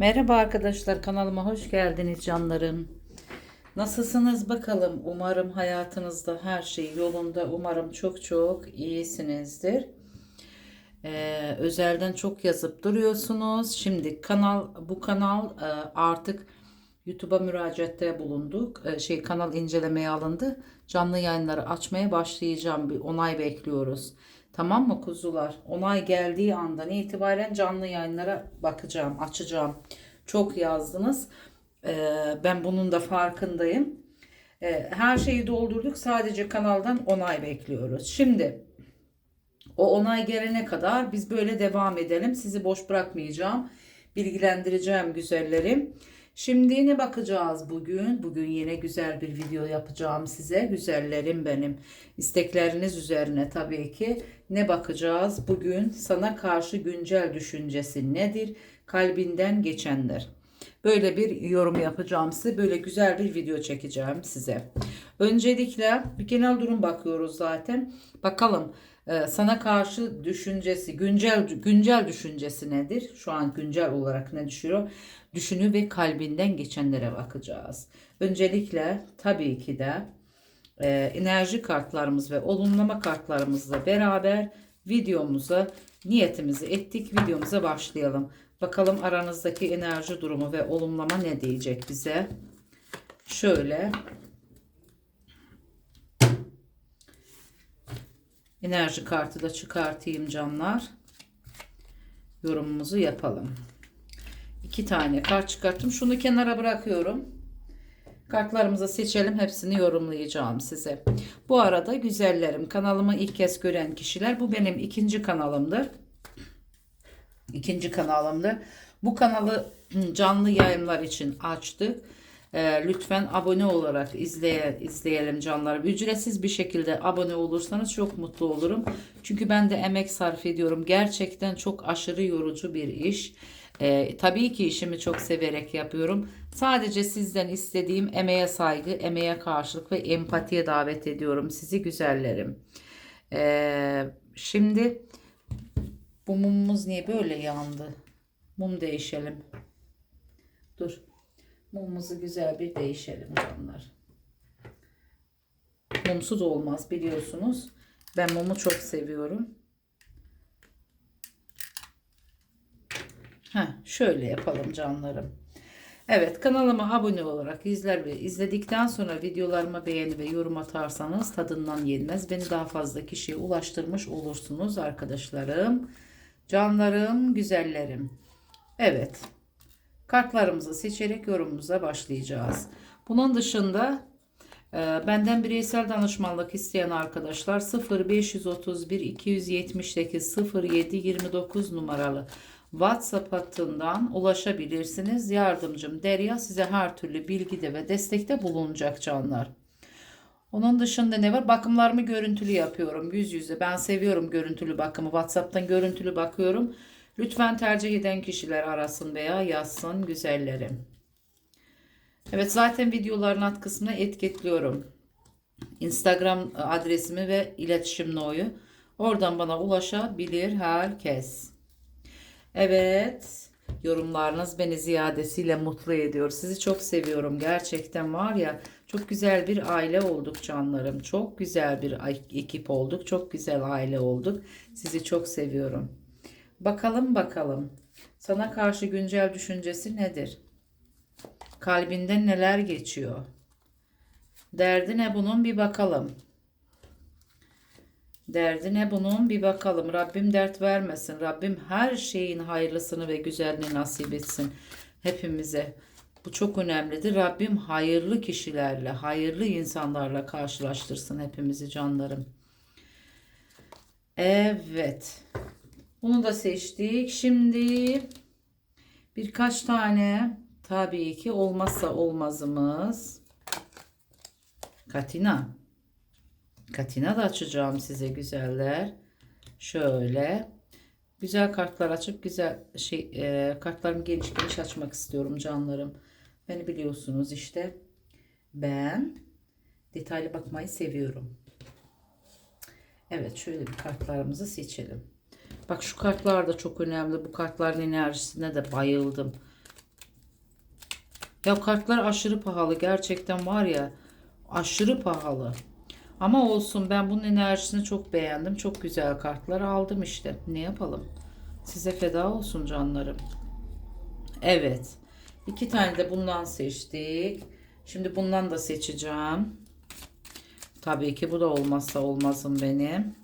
Merhaba arkadaşlar kanalıma hoş geldiniz canlarım. Nasılsınız bakalım? Umarım hayatınızda her şey yolunda. Umarım çok çok iyisinizdir. Ee, özelden çok yazıp duruyorsunuz. Şimdi kanal bu kanal e, artık YouTube'a müracaatte bulunduk. E, şey kanal incelemeye alındı. Canlı yayınları açmaya başlayacağım. Bir onay bekliyoruz. Tamam mı kuzular? Onay geldiği andan itibaren canlı yayınlara bakacağım, açacağım. Çok yazdınız. Ee, ben bunun da farkındayım. Ee, her şeyi doldurduk. Sadece kanaldan onay bekliyoruz. Şimdi o onay gelene kadar biz böyle devam edelim. Sizi boş bırakmayacağım. Bilgilendireceğim güzellerim. Şimdi ne bakacağız bugün? Bugün yine güzel bir video yapacağım size. Güzellerim benim. İstekleriniz üzerine tabii ki. Ne bakacağız? Bugün sana karşı güncel düşüncesi nedir? Kalbinden geçenler. Böyle bir yorum yapacağım size. Böyle güzel bir video çekeceğim size. Öncelikle bir genel durum bakıyoruz zaten. Bakalım sana karşı düşüncesi, güncel güncel düşüncesi nedir? Şu an güncel olarak ne düşünüyor? Düşünü ve kalbinden geçenlere bakacağız. Öncelikle tabii ki de e, enerji kartlarımız ve olumlama kartlarımızla beraber videomuza niyetimizi ettik. Videomuza başlayalım. Bakalım aranızdaki enerji durumu ve olumlama ne diyecek bize? Şöyle enerji kartı da çıkartayım canlar. Yorumumuzu yapalım. İki tane kart çıkarttım. Şunu kenara bırakıyorum. Kartlarımızı seçelim. Hepsini yorumlayacağım size. Bu arada güzellerim kanalımı ilk kez gören kişiler bu benim ikinci kanalımdır. İkinci kanalımdır. Bu kanalı canlı yayınlar için açtık. Ee, lütfen abone olarak izleye, izleyelim canlarım. Ücretsiz bir şekilde abone olursanız çok mutlu olurum. Çünkü ben de emek sarf ediyorum. Gerçekten çok aşırı yorucu bir iş. Ee, tabii ki işimi çok severek yapıyorum. Sadece sizden istediğim emeğe saygı, emeğe karşılık ve empatiye davet ediyorum sizi güzellerim. Ee, şimdi bu mumumuz niye böyle yandı? Mum değişelim. Dur. Mumumuzu güzel bir değişelim canlar. Mumsuz olmaz biliyorsunuz. Ben mumu çok seviyorum. Heh, şöyle yapalım canlarım. Evet kanalıma abone olarak izler ve izledikten sonra videolarıma beğeni ve yorum atarsanız tadından yenmez. Beni daha fazla kişiye ulaştırmış olursunuz arkadaşlarım. Canlarım, güzellerim. Evet. Kartlarımızı seçerek yorumumuza başlayacağız. Bunun dışında e, benden bireysel danışmanlık isteyen arkadaşlar 0531 278 07 29 numaralı WhatsApp hattından ulaşabilirsiniz. Yardımcım Derya size her türlü bilgide ve destekte bulunacak canlar. Onun dışında ne var? Bakımlarımı görüntülü yapıyorum. Yüz yüze. Ben seviyorum görüntülü bakımı. WhatsApp'tan görüntülü bakıyorum. Lütfen tercih eden kişiler arasın veya yazsın güzellerim. Evet zaten videoların alt kısmına etiketliyorum. Instagram adresimi ve iletişim noyu. Oradan bana ulaşabilir herkes. Evet. Yorumlarınız beni ziyadesiyle mutlu ediyor. Sizi çok seviyorum. Gerçekten var ya çok güzel bir aile olduk canlarım. Çok güzel bir ekip olduk. Çok güzel aile olduk. Sizi çok seviyorum. Bakalım bakalım. Sana karşı güncel düşüncesi nedir? Kalbinden neler geçiyor? Derdi ne bunun bir bakalım. Derdi ne bunun bir bakalım. Rabbim dert vermesin. Rabbim her şeyin hayırlısını ve güzelini nasip etsin hepimize. Bu çok önemlidir. Rabbim hayırlı kişilerle, hayırlı insanlarla karşılaştırsın hepimizi canlarım. Evet. Bunu da seçtik. Şimdi birkaç tane tabii ki olmazsa olmazımız. Katina. Katina da açacağım size güzeller. Şöyle. Güzel kartlar açıp güzel şey e, kartlarımı geniş geniş açmak istiyorum canlarım. Beni biliyorsunuz işte. Ben detaylı bakmayı seviyorum. Evet şöyle bir kartlarımızı seçelim. Bak şu kartlar da çok önemli. Bu kartların enerjisine de bayıldım. Ya kartlar aşırı pahalı. Gerçekten var ya aşırı pahalı. Ama olsun ben bunun enerjisini çok beğendim. Çok güzel kartlar aldım işte. Ne yapalım? Size feda olsun canlarım. Evet. İki tane de bundan seçtik. Şimdi bundan da seçeceğim. Tabii ki bu da olmazsa olmazım benim.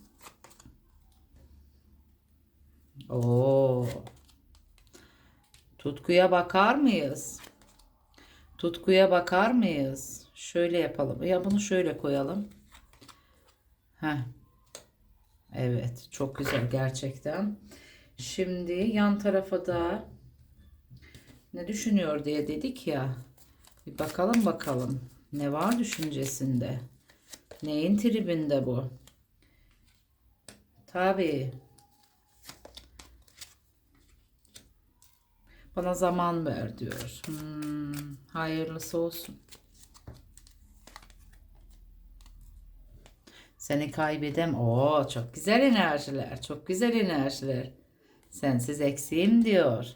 Oo. Tutkuya bakar mıyız? Tutkuya bakar mıyız? Şöyle yapalım. Ya bunu şöyle koyalım. Heh. Evet, çok güzel gerçekten. Şimdi yan tarafa da ne düşünüyor diye dedik ya. Bir bakalım bakalım. Ne var düşüncesinde? Neyin tribinde bu? Tabii. Bana zaman ver diyor. Hmm, hayırlısı olsun. Seni kaybedem. Oo, çok güzel enerjiler. Çok güzel enerjiler. Sensiz eksiğim diyor.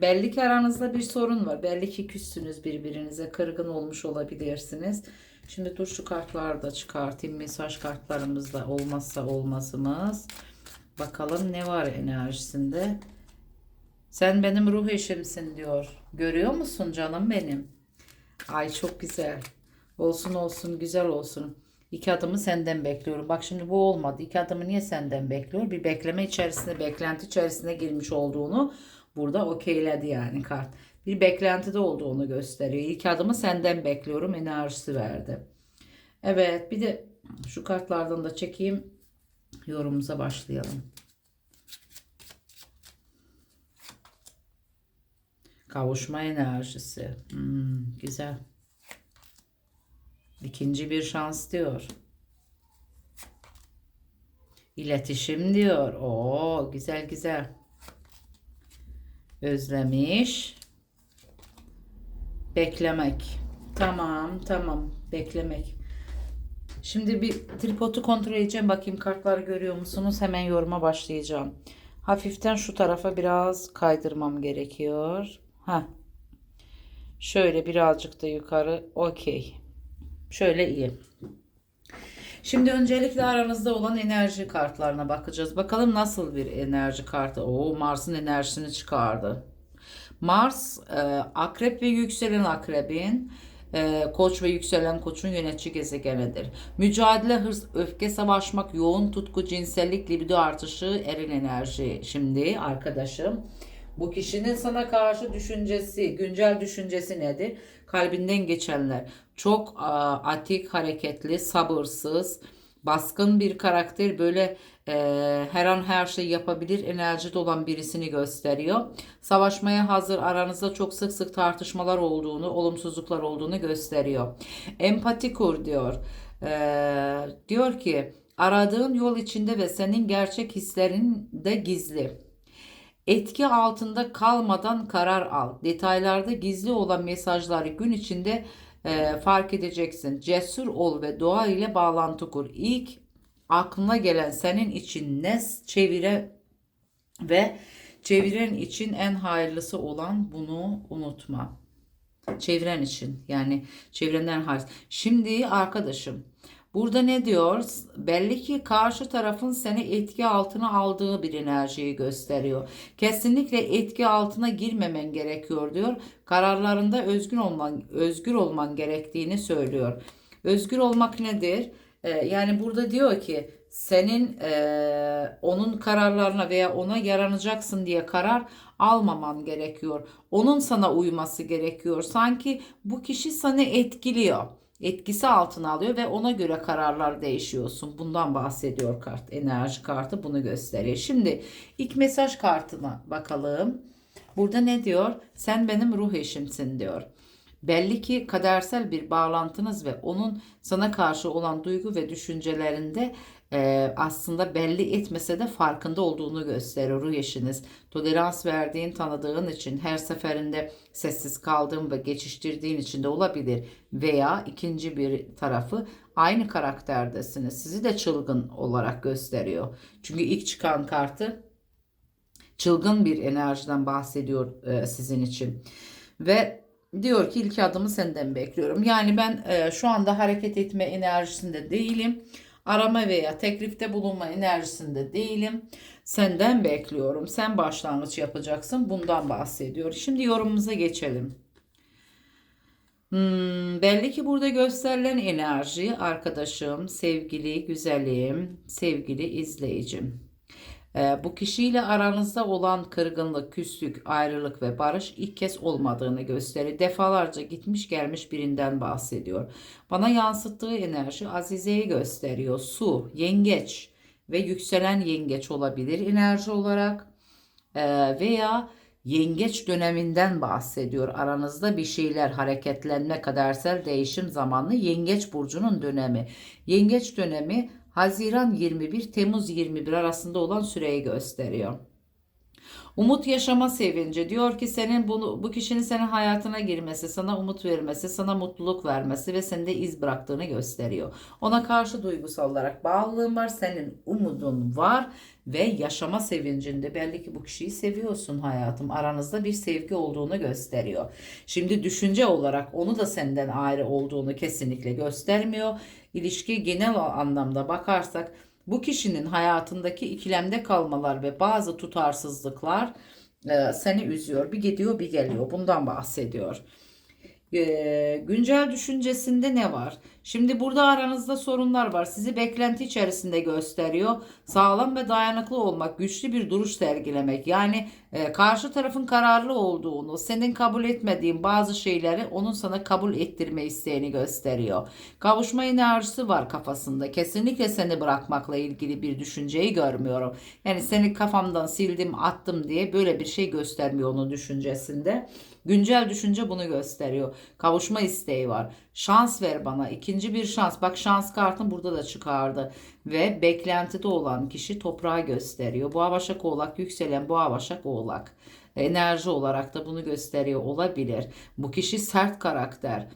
Belli ki aranızda bir sorun var. Belli ki küssünüz birbirinize. Kırgın olmuş olabilirsiniz. Şimdi dur şu kartları da çıkartayım. Mesaj kartlarımızda olmazsa olmazımız. Bakalım ne var enerjisinde. Sen benim ruh eşimsin diyor. Görüyor musun canım benim? Ay çok güzel. Olsun olsun güzel olsun. İki adımı senden bekliyorum. Bak şimdi bu olmadı. İki adımı niye senden bekliyor? Bir bekleme içerisinde, beklenti içerisine girmiş olduğunu burada okeyledi yani kart. Bir beklentide olduğunu gösteriyor. İlk adımı senden bekliyorum enerjisi verdi. Evet bir de şu kartlardan da çekeyim. Yorumumuza başlayalım. Kavuşma enerjisi. Hmm, güzel. İkinci bir şans diyor. İletişim diyor. Oo, güzel güzel. Özlemiş. Beklemek. Tamam, tamam. Beklemek. Şimdi bir tripodu kontrol edeceğim. Bakayım kartları görüyor musunuz? Hemen yoruma başlayacağım. Hafiften şu tarafa biraz kaydırmam gerekiyor. Ha. Şöyle birazcık da yukarı. Okey. Şöyle iyi. Şimdi öncelikle aranızda olan enerji kartlarına bakacağız. Bakalım nasıl bir enerji kartı. Oo Mars'ın enerjisini çıkardı. Mars e, akrep ve yükselen akrebin e, koç ve yükselen koçun yönetici gezegenidir. Mücadele, hırs, öfke, savaşmak, yoğun tutku, cinsellik, libido artışı, eril enerji. Şimdi arkadaşım bu kişinin sana karşı düşüncesi, güncel düşüncesi nedir? Kalbinden geçenler. Çok atik, hareketli, sabırsız, baskın bir karakter. Böyle e, her an her şey yapabilir enerjide olan birisini gösteriyor. Savaşmaya hazır aranızda çok sık sık tartışmalar olduğunu, olumsuzluklar olduğunu gösteriyor. Empati kur diyor. E, diyor ki aradığın yol içinde ve senin gerçek hislerin de gizli. Etki altında kalmadan karar al. Detaylarda gizli olan mesajları gün içinde e, fark edeceksin. Cesur ol ve doğa ile bağlantı kur. İlk aklına gelen senin için ne çevire ve çeviren için en hayırlısı olan bunu unutma. Çeviren için yani çevrenden hayır. Şimdi arkadaşım Burada ne diyor? Belli ki karşı tarafın seni etki altına aldığı bir enerjiyi gösteriyor. Kesinlikle etki altına girmemen gerekiyor diyor. Kararlarında özgür olman özgür olman gerektiğini söylüyor. Özgür olmak nedir? Ee, yani burada diyor ki senin e, onun kararlarına veya ona yaranacaksın diye karar almaman gerekiyor. Onun sana uyması gerekiyor. Sanki bu kişi seni etkiliyor etkisi altına alıyor ve ona göre kararlar değişiyorsun. Bundan bahsediyor kart. Enerji kartı bunu gösteriyor. Şimdi ilk mesaj kartına bakalım. Burada ne diyor? Sen benim ruh eşimsin diyor. Belli ki kadersel bir bağlantınız ve onun sana karşı olan duygu ve düşüncelerinde e, aslında belli etmese de farkında olduğunu gösteriyor ruh eşiniz. Tolerans verdiğin, tanıdığın için her seferinde sessiz kaldığın ve geçiştirdiğin için de olabilir. Veya ikinci bir tarafı aynı karakterdesiniz. Sizi de çılgın olarak gösteriyor. Çünkü ilk çıkan kartı çılgın bir enerjiden bahsediyor e, sizin için. Ve diyor ki ilk adımı senden bekliyorum. Yani ben e, şu anda hareket etme enerjisinde değilim. Arama veya teklifte bulunma enerjisinde değilim. Senden bekliyorum. Sen başlangıç yapacaksın. Bundan bahsediyor. Şimdi yorumumuza geçelim. Hmm, belli ki burada gösterilen enerji arkadaşım, sevgili güzelim, sevgili izleyicim. Ee, bu kişiyle aranızda olan kırgınlık, küslük, ayrılık ve barış ilk kez olmadığını gösterir. Defalarca gitmiş gelmiş birinden bahsediyor. Bana yansıttığı enerji Azize'yi gösteriyor. Su, yengeç ve yükselen yengeç olabilir enerji olarak Ee, veya yengeç döneminden bahsediyor. Aranızda bir şeyler hareketlenme kadersel değişim zamanlı yengeç burcunun dönemi. Yengeç dönemi Haziran 21 Temmuz 21 arasında olan süreyi gösteriyor. Umut yaşama sevinci diyor ki senin bunu bu kişinin senin hayatına girmesi, sana umut vermesi, sana mutluluk vermesi ve sende iz bıraktığını gösteriyor. Ona karşı duygusal olarak bağlılığın var, senin umudun var ve yaşama sevincinde belli ki bu kişiyi seviyorsun hayatım. Aranızda bir sevgi olduğunu gösteriyor. Şimdi düşünce olarak onu da senden ayrı olduğunu kesinlikle göstermiyor. İlişki genel anlamda bakarsak bu kişinin hayatındaki ikilemde kalmalar ve bazı tutarsızlıklar e, seni üzüyor. Bir gidiyor bir geliyor. Bundan bahsediyor. Güncel düşüncesinde ne var? Şimdi burada aranızda sorunlar var. Sizi beklenti içerisinde gösteriyor. Sağlam ve dayanıklı olmak, güçlü bir duruş sergilemek. Yani e, karşı tarafın kararlı olduğunu, senin kabul etmediğin bazı şeyleri onun sana kabul ettirme isteğini gösteriyor. Kavuşma enerjisi var kafasında. Kesinlikle seni bırakmakla ilgili bir düşünceyi görmüyorum. Yani seni kafamdan sildim, attım diye böyle bir şey göstermiyor onun düşüncesinde. Güncel düşünce bunu gösteriyor. Kavuşma isteği var. Şans ver bana. ikinci bir şans. Bak şans kartını burada da çıkardı. Ve beklentide olan kişi toprağı gösteriyor. Boğa Başak Oğlak yükselen Boğa Başak Oğlak. Enerji olarak da bunu gösteriyor olabilir. Bu kişi sert karakter.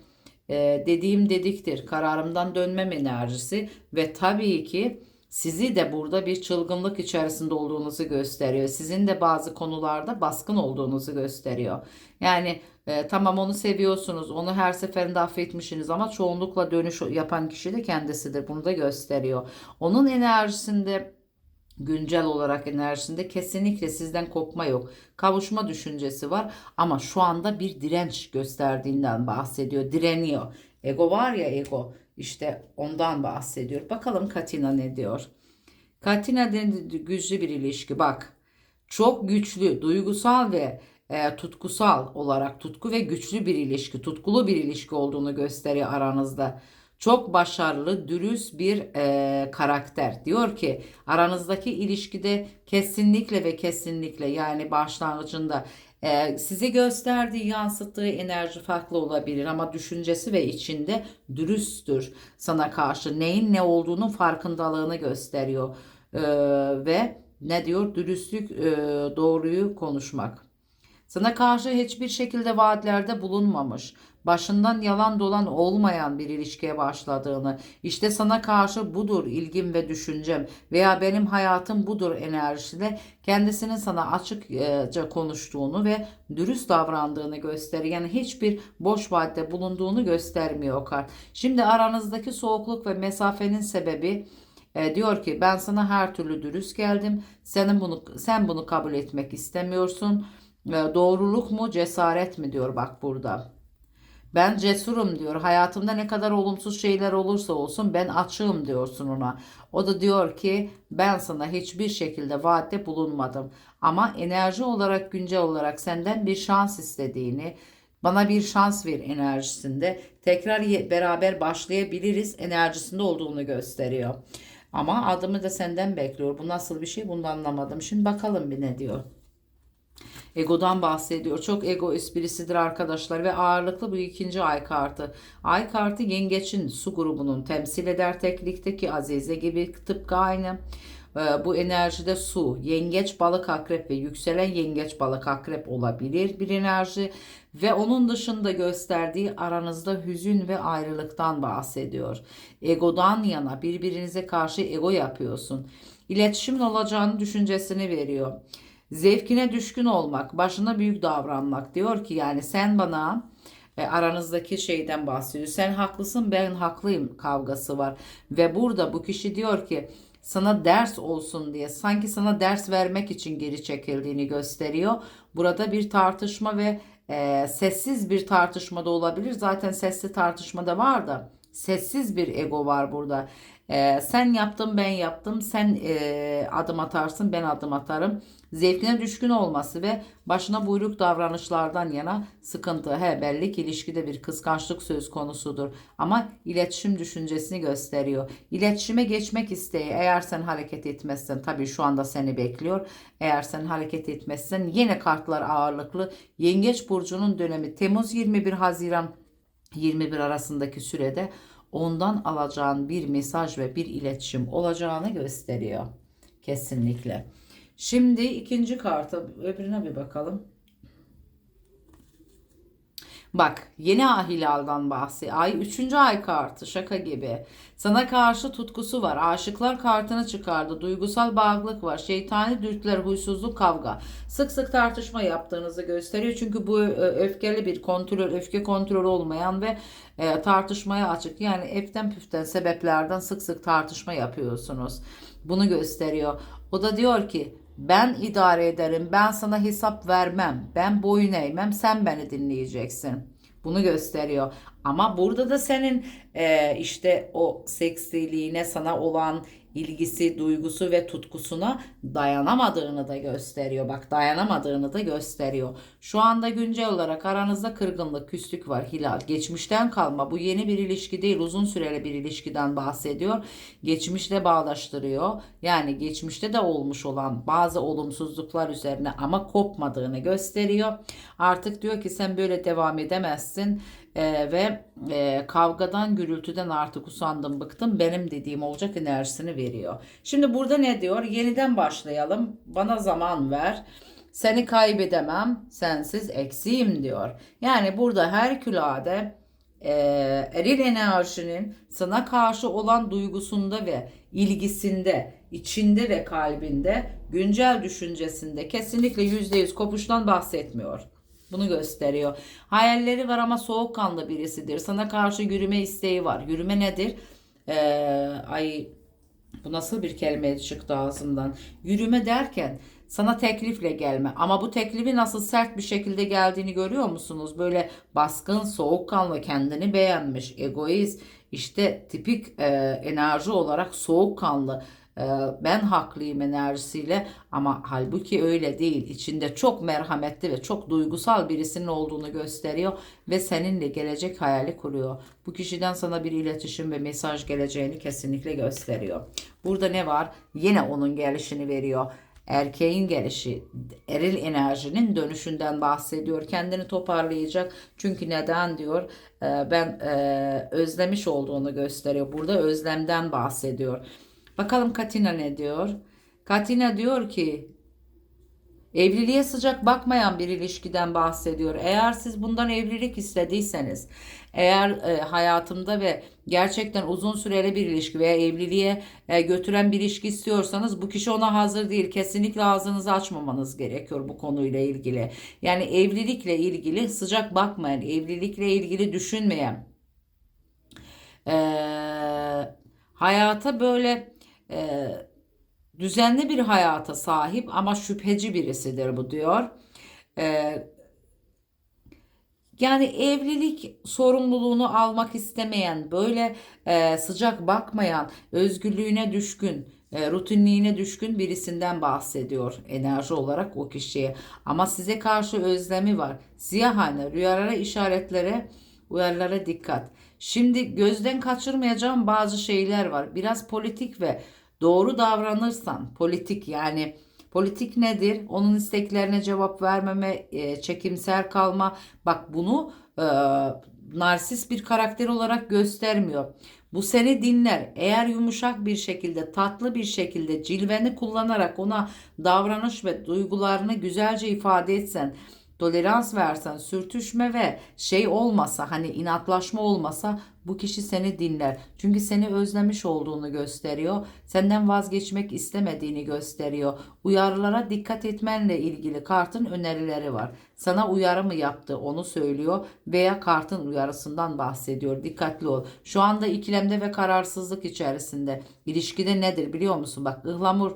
Ee, dediğim dediktir. Kararımdan dönmem enerjisi. Ve tabii ki sizi de burada bir çılgınlık içerisinde olduğunuzu gösteriyor. Sizin de bazı konularda baskın olduğunuzu gösteriyor. Yani e, tamam onu seviyorsunuz, onu her seferinde affetmişsiniz ama çoğunlukla dönüş yapan kişi de kendisidir. Bunu da gösteriyor. Onun enerjisinde güncel olarak enerjisinde kesinlikle sizden kopma yok. Kavuşma düşüncesi var ama şu anda bir direnç gösterdiğinden bahsediyor. Direniyor. Ego var ya ego. İşte ondan bahsediyor. Bakalım Katina ne diyor? Katina güçlü bir ilişki. Bak çok güçlü, duygusal ve e, tutkusal olarak tutku ve güçlü bir ilişki, tutkulu bir ilişki olduğunu gösteriyor aranızda. Çok başarılı, dürüst bir e, karakter. Diyor ki aranızdaki ilişkide kesinlikle ve kesinlikle yani başlangıcında e, size gösterdiği, yansıttığı enerji farklı olabilir ama düşüncesi ve içinde dürüsttür sana karşı. Neyin ne olduğunun farkındalığını gösteriyor. E, ve ne diyor? Dürüstlük, e, doğruyu konuşmak. Sana karşı hiçbir şekilde vaatlerde bulunmamış, başından yalan dolan olmayan bir ilişkiye başladığını, işte sana karşı budur ilgim ve düşüncem veya benim hayatım budur enerjisiyle kendisinin sana açıkça konuştuğunu ve dürüst davrandığını gösteriyor. Yani hiçbir boş vaatte bulunduğunu göstermiyor o kart. Şimdi aranızdaki soğukluk ve mesafenin sebebi e, diyor ki ben sana her türlü dürüst geldim. Senin bunu sen bunu kabul etmek istemiyorsun. E, doğruluk mu cesaret mi diyor bak burada. Ben cesurum diyor. Hayatımda ne kadar olumsuz şeyler olursa olsun ben açığım diyorsun ona. O da diyor ki ben sana hiçbir şekilde vaatte bulunmadım. Ama enerji olarak güncel olarak senden bir şans istediğini, bana bir şans ver enerjisinde tekrar beraber başlayabiliriz enerjisinde olduğunu gösteriyor. Ama adımı da senden bekliyor. Bu nasıl bir şey bunu anlamadım. Şimdi bakalım bir ne diyor. Egodan bahsediyor. Çok ego esprisidir arkadaşlar ve ağırlıklı bu ikinci ay kartı. Ay kartı yengeçin su grubunun temsil eder teklikteki Azize gibi tıpkı aynı. Ee, bu enerjide su, yengeç, balık, akrep ve yükselen yengeç, balık, akrep olabilir bir enerji. Ve onun dışında gösterdiği aranızda hüzün ve ayrılıktan bahsediyor. Egodan yana birbirinize karşı ego yapıyorsun. İletişimin olacağını düşüncesini veriyor. Zevkine düşkün olmak, başına büyük davranmak diyor ki yani sen bana e, aranızdaki şeyden bahsediyor. Sen haklısın ben haklıyım kavgası var. Ve burada bu kişi diyor ki sana ders olsun diye sanki sana ders vermek için geri çekildiğini gösteriyor. Burada bir tartışma ve e, sessiz bir tartışma da olabilir. Zaten sesli tartışma da var da sessiz bir ego var burada. E, sen yaptın ben yaptım sen e, adım atarsın ben adım atarım. Zevkine düşkün olması ve başına buyruk davranışlardan yana sıkıntı. He belli ki ilişkide bir kıskançlık söz konusudur. Ama iletişim düşüncesini gösteriyor. İletişime geçmek isteği eğer sen hareket etmezsen tabii şu anda seni bekliyor. Eğer sen hareket etmezsen yine kartlar ağırlıklı. Yengeç burcunun dönemi Temmuz 21 Haziran 21 arasındaki sürede ondan alacağın bir mesaj ve bir iletişim olacağını gösteriyor. Kesinlikle. Şimdi ikinci karta öbürüne bir bakalım. Bak yeni ay hilaldan bahsi. Ay üçüncü ay kartı şaka gibi. Sana karşı tutkusu var. Aşıklar kartını çıkardı. Duygusal bağlılık var. Şeytani dürtüler, huysuzluk, kavga. Sık sık tartışma yaptığınızı gösteriyor. Çünkü bu e, öfkeli bir kontrol, öfke kontrolü olmayan ve e, tartışmaya açık. Yani eften püften sebeplerden sık sık tartışma yapıyorsunuz. Bunu gösteriyor. O da diyor ki ben idare ederim. Ben sana hesap vermem. Ben boyun eğmem. Sen beni dinleyeceksin. Bunu gösteriyor. Ama burada da senin e, işte o seksiliğine sana olan ilgisi, duygusu ve tutkusuna dayanamadığını da gösteriyor. Bak dayanamadığını da gösteriyor. Şu anda güncel olarak aranızda kırgınlık, küslük var Hilal. Geçmişten kalma. Bu yeni bir ilişki değil, uzun süreli bir ilişkiden bahsediyor. Geçmişle bağdaştırıyor. Yani geçmişte de olmuş olan bazı olumsuzluklar üzerine ama kopmadığını gösteriyor. Artık diyor ki sen böyle devam edemezsin ee, ve e, kavgadan gürültüden artık usandım bıktım benim dediğim olacak enerjisini veriyor. Şimdi burada ne diyor? Yeniden başlayalım. Bana zaman ver. Seni kaybedemem. Sensiz eksiğim diyor. Yani burada herkülade e, eril enerjinin sana karşı olan duygusunda ve ilgisinde, içinde ve kalbinde, güncel düşüncesinde kesinlikle %100 kopuştan bahsetmiyor. Bunu gösteriyor. Hayalleri var ama soğukkanlı birisidir. Sana karşı yürüme isteği var. Yürüme nedir? Ee, ay bu nasıl bir kelime çıktı ağzımdan? Yürüme derken sana teklifle gelme. Ama bu teklifi nasıl sert bir şekilde geldiğini görüyor musunuz? Böyle baskın, soğukkanlı, kendini beğenmiş, egoist, işte tipik e, enerji olarak soğukkanlı ben haklıyım enerjisiyle ama halbuki öyle değil. İçinde çok merhametli ve çok duygusal birisinin olduğunu gösteriyor ve seninle gelecek hayali kuruyor. Bu kişiden sana bir iletişim ve mesaj geleceğini kesinlikle gösteriyor. Burada ne var? Yine onun gelişini veriyor erkeğin gelişi, eril enerjinin dönüşünden bahsediyor. Kendini toparlayacak. Çünkü neden diyor? Ee, ben e, özlemiş olduğunu gösteriyor. Burada özlemden bahsediyor. Bakalım Katina ne diyor? Katina diyor ki evliliğe sıcak bakmayan bir ilişkiden bahsediyor. Eğer siz bundan evlilik istediyseniz, eğer e, hayatımda ve gerçekten uzun süreli bir ilişki veya evliliğe e, götüren bir ilişki istiyorsanız bu kişi ona hazır değil. Kesinlikle ağzınızı açmamanız gerekiyor bu konuyla ilgili. Yani evlilikle ilgili sıcak bakmayan, evlilikle ilgili düşünmeyen, e, hayata böyle e, düzenli bir hayata sahip ama şüpheci birisidir bu diyor. E, yani evlilik sorumluluğunu almak istemeyen, böyle e, sıcak bakmayan, özgürlüğüne düşkün, e, rutinliğine düşkün birisinden bahsediyor enerji olarak o kişiye. Ama size karşı özlemi var. Siyahane, rüyalara, işaretlere, uyarılara dikkat. Şimdi gözden kaçırmayacağım bazı şeyler var. Biraz politik ve doğru davranırsan politik yani politik nedir? Onun isteklerine cevap vermeme, e, çekimser kalma. Bak bunu e, narsist bir karakter olarak göstermiyor. Bu seni dinler. Eğer yumuşak bir şekilde, tatlı bir şekilde cilveni kullanarak ona davranış ve duygularını güzelce ifade etsen, tolerans versen, sürtüşme ve şey olmasa, hani inatlaşma olmasa bu kişi seni dinler. Çünkü seni özlemiş olduğunu gösteriyor. Senden vazgeçmek istemediğini gösteriyor. Uyarılara dikkat etmenle ilgili kartın önerileri var. Sana uyarı mı yaptı onu söylüyor veya kartın uyarısından bahsediyor. Dikkatli ol. Şu anda ikilemde ve kararsızlık içerisinde. İlişkide nedir biliyor musun? Bak ıhlamur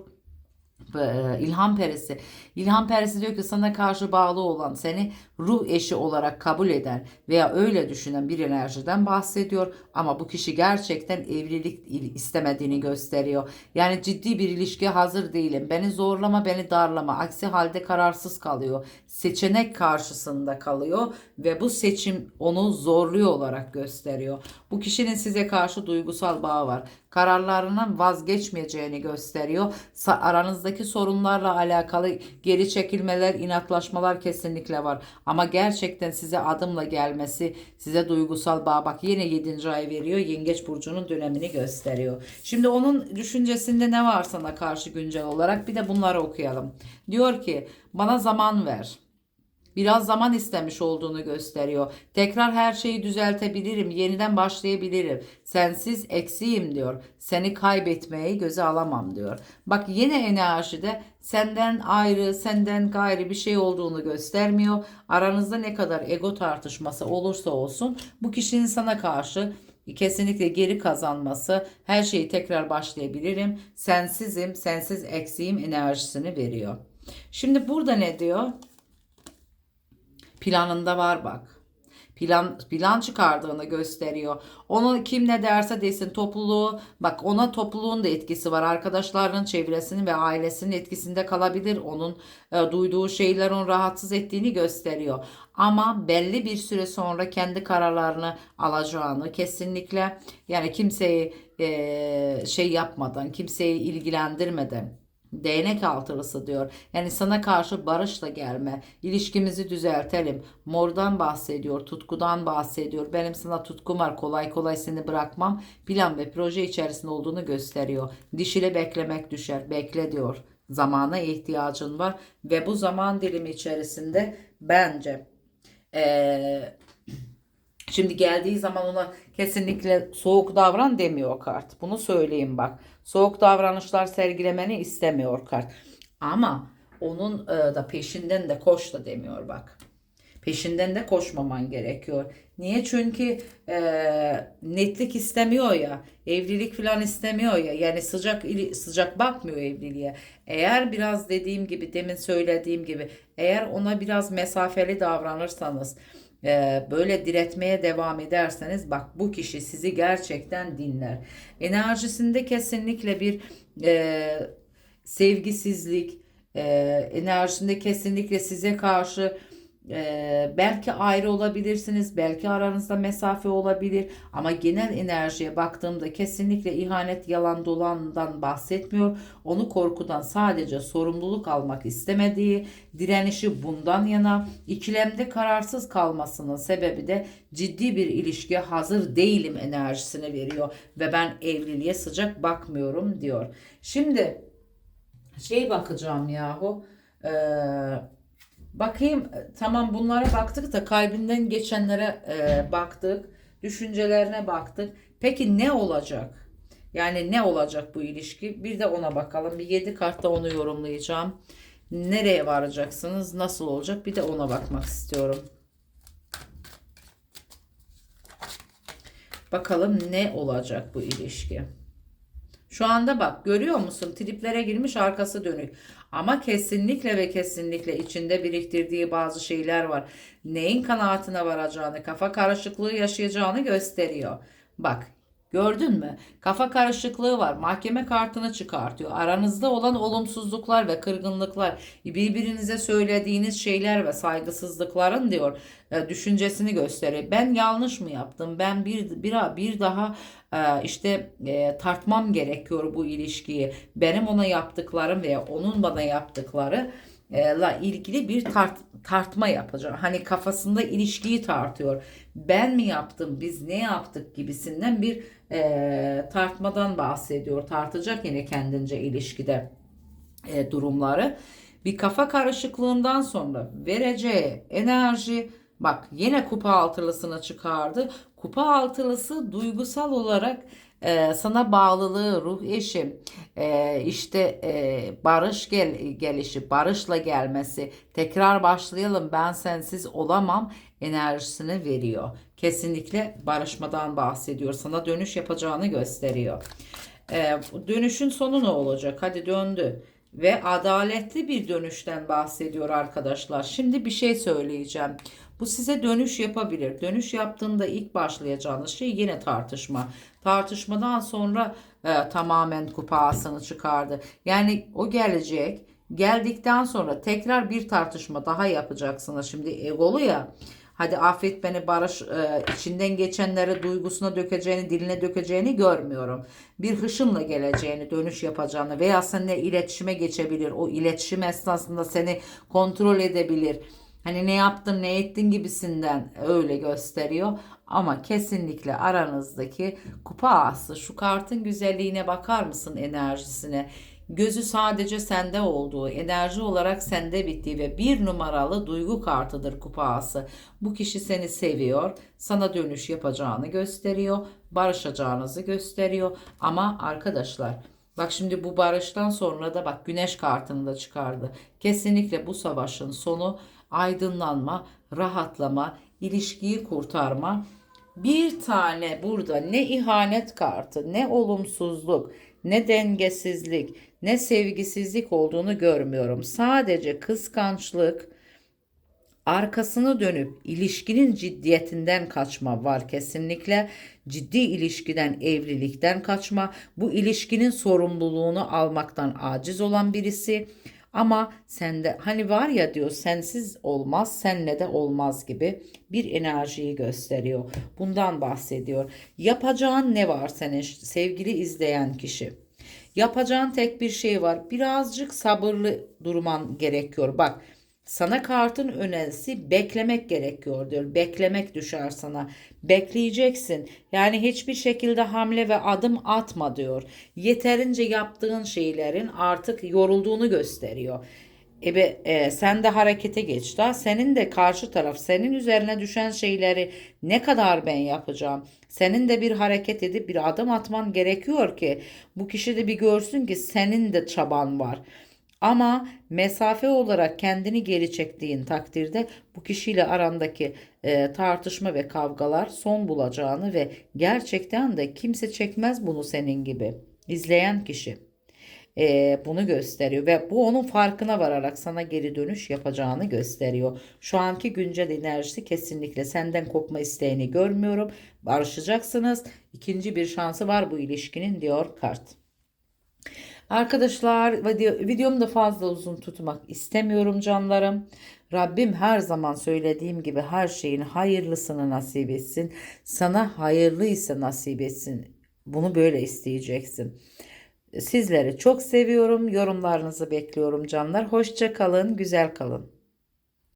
İlham Perisi. İlham Perisi diyor ki sana karşı bağlı olan, seni ruh eşi olarak kabul eden veya öyle düşünen bir enerjiden bahsediyor. Ama bu kişi gerçekten evlilik istemediğini gösteriyor. Yani ciddi bir ilişkiye hazır değilim. Beni zorlama, beni darlama. Aksi halde kararsız kalıyor. Seçenek karşısında kalıyor ve bu seçim onu zorluyor olarak gösteriyor. Bu kişinin size karşı duygusal bağı var. Kararlarından vazgeçmeyeceğini gösteriyor. Aranızdaki sorunlarla alakalı geri çekilmeler, inatlaşmalar kesinlikle var. Ama gerçekten size adımla gelmesi, size duygusal bağ bak yine 7. ay veriyor. Yengeç burcunun dönemini gösteriyor. Şimdi onun düşüncesinde ne var sana karşı güncel olarak? Bir de bunları okuyalım. Diyor ki bana zaman ver. Biraz zaman istemiş olduğunu gösteriyor. Tekrar her şeyi düzeltebilirim, yeniden başlayabilirim. Sensiz eksiğim diyor. Seni kaybetmeyi göze alamam diyor. Bak yine enerjide senden ayrı, senden gayrı bir şey olduğunu göstermiyor. Aranızda ne kadar ego tartışması olursa olsun bu kişinin sana karşı kesinlikle geri kazanması, her şeyi tekrar başlayabilirim. Sensizim, sensiz eksiğim enerjisini veriyor. Şimdi burada ne diyor? Planında var bak. Plan, plan çıkardığını gösteriyor. Onu kim ne derse desin topluluğu bak ona topluluğun da etkisi var. Arkadaşlarının çevresinin ve ailesinin etkisinde kalabilir. Onun e, duyduğu şeyler onu rahatsız ettiğini gösteriyor. Ama belli bir süre sonra kendi kararlarını alacağını kesinlikle yani kimseyi e, şey yapmadan kimseyi ilgilendirmeden Değnek altılısı diyor. Yani sana karşı barışla gelme. ilişkimizi düzeltelim. Mordan bahsediyor. Tutkudan bahsediyor. Benim sana tutkum var. Kolay kolay seni bırakmam. Plan ve proje içerisinde olduğunu gösteriyor. Dişile beklemek düşer. Bekle diyor. Zamana ihtiyacın var. Ve bu zaman dilimi içerisinde bence ee, Şimdi geldiği zaman ona kesinlikle soğuk davran demiyor kart. Bunu söyleyeyim bak. Soğuk davranışlar sergilemeni istemiyor kart. Ama onun e, da peşinden de koş da demiyor bak. Peşinden de koşmaman gerekiyor. Niye? Çünkü e, netlik istemiyor ya. Evlilik falan istemiyor ya. Yani sıcak sıcak bakmıyor evliliğe. Eğer biraz dediğim gibi demin söylediğim gibi eğer ona biraz mesafeli davranırsanız e, böyle diretmeye devam ederseniz bak bu kişi sizi gerçekten dinler. Enerjisinde kesinlikle bir e, sevgisizlik, e, enerjisinde kesinlikle size karşı ee, belki ayrı olabilirsiniz, belki aranızda mesafe olabilir ama genel enerjiye baktığımda kesinlikle ihanet, yalan dolandan bahsetmiyor. Onu korkudan sadece sorumluluk almak istemediği, direnişi bundan yana, ikilemde kararsız kalmasının sebebi de ciddi bir ilişkiye hazır değilim enerjisini veriyor ve ben evliliğe sıcak bakmıyorum diyor. Şimdi şey bakacağım yahu. Eee Bakayım tamam bunlara baktık da kalbinden geçenlere e, baktık. Düşüncelerine baktık. Peki ne olacak? Yani ne olacak bu ilişki? Bir de ona bakalım. Bir 7 kartta onu yorumlayacağım. Nereye varacaksınız? Nasıl olacak? Bir de ona bakmak istiyorum. Bakalım ne olacak bu ilişki? Şu anda bak görüyor musun? Triplere girmiş arkası dönük. Ama kesinlikle ve kesinlikle içinde biriktirdiği bazı şeyler var. Neyin kanaatine varacağını, kafa karışıklığı yaşayacağını gösteriyor. Bak Gördün mü? Kafa karışıklığı var. Mahkeme kartını çıkartıyor. Aranızda olan olumsuzluklar ve kırgınlıklar, birbirinize söylediğiniz şeyler ve saygısızlıkların diyor e, düşüncesini gösteriyor. Ben yanlış mı yaptım? Ben bir bir bir daha e, işte e, tartmam gerekiyor bu ilişkiyi. Benim ona yaptıklarım veya onun bana yaptıkları la ilgili bir tart, tartma yapacağım. Hani kafasında ilişkiyi tartıyor. Ben mi yaptım, biz ne yaptık gibisinden bir e, tartmadan bahsediyor. Tartacak yine kendince ilişkide e, durumları. bir kafa karışıklığından sonra vereceği enerji bak yine kupa altılısını çıkardı. Kupa altılısı duygusal olarak e, sana bağlılığı, ruh eşi, e, işte e, barış gel gelişi, barışla gelmesi, tekrar başlayalım ben sensiz olamam enerjisini veriyor. Kesinlikle barışmadan bahsediyor. Sana dönüş yapacağını gösteriyor. E, dönüşün sonu ne olacak? Hadi döndü. Ve adaletli bir dönüşten bahsediyor arkadaşlar. Şimdi bir şey söyleyeceğim. Bu size dönüş yapabilir. Dönüş yaptığında ilk başlayacağınız şey yine tartışma. Tartışmadan sonra e, tamamen kupasını çıkardı. Yani o gelecek. Geldikten sonra tekrar bir tartışma daha yapacaksınız. Şimdi egolu ya. Hadi affet beni barış e, içinden geçenleri duygusuna dökeceğini, diline dökeceğini görmüyorum. Bir hışımla geleceğini, dönüş yapacağını veya seninle iletişime geçebilir. O iletişim esnasında seni kontrol edebilir. Hani ne yaptın, ne ettin gibisinden öyle gösteriyor. Ama kesinlikle aranızdaki kupa ağası şu kartın güzelliğine bakar mısın enerjisine? Gözü sadece sende olduğu, enerji olarak sende bittiği ve bir numaralı duygu kartıdır kupa ağası. Bu kişi seni seviyor, sana dönüş yapacağını gösteriyor, barışacağınızı gösteriyor. Ama arkadaşlar Bak şimdi bu barıştan sonra da bak güneş kartını da çıkardı. Kesinlikle bu savaşın sonu aydınlanma, rahatlama, ilişkiyi kurtarma. Bir tane burada ne ihanet kartı, ne olumsuzluk, ne dengesizlik, ne sevgisizlik olduğunu görmüyorum. Sadece kıskançlık, arkasını dönüp ilişkinin ciddiyetinden kaçma var kesinlikle. Ciddi ilişkiden, evlilikten kaçma, bu ilişkinin sorumluluğunu almaktan aciz olan birisi. Ama sende hani var ya diyor sensiz olmaz, senle de olmaz gibi bir enerjiyi gösteriyor. Bundan bahsediyor. Yapacağın ne var senin sevgili izleyen kişi? Yapacağın tek bir şey var. Birazcık sabırlı durman gerekiyor. Bak sana kartın önerisi beklemek gerekiyor diyor. Beklemek düşer sana. Bekleyeceksin. Yani hiçbir şekilde hamle ve adım atma diyor. Yeterince yaptığın şeylerin artık yorulduğunu gösteriyor. E be, e, sen de harekete geç da senin de karşı taraf senin üzerine düşen şeyleri ne kadar ben yapacağım. Senin de bir hareket edip bir adım atman gerekiyor ki bu kişi de bir görsün ki senin de çaban var. Ama mesafe olarak kendini geri çektiğin takdirde bu kişiyle arandaki e, tartışma ve kavgalar son bulacağını ve gerçekten de kimse çekmez bunu senin gibi. İzleyen kişi e, bunu gösteriyor ve bu onun farkına vararak sana geri dönüş yapacağını gösteriyor. Şu anki güncel enerjisi kesinlikle senden kopma isteğini görmüyorum. Barışacaksınız. İkinci bir şansı var bu ilişkinin diyor kart. Arkadaşlar video, videomu da fazla uzun tutmak istemiyorum canlarım. Rabbim her zaman söylediğim gibi her şeyin hayırlısını nasip etsin. Sana hayırlıysa nasip etsin. Bunu böyle isteyeceksin. Sizleri çok seviyorum. Yorumlarınızı bekliyorum canlar. Hoşça kalın, güzel kalın.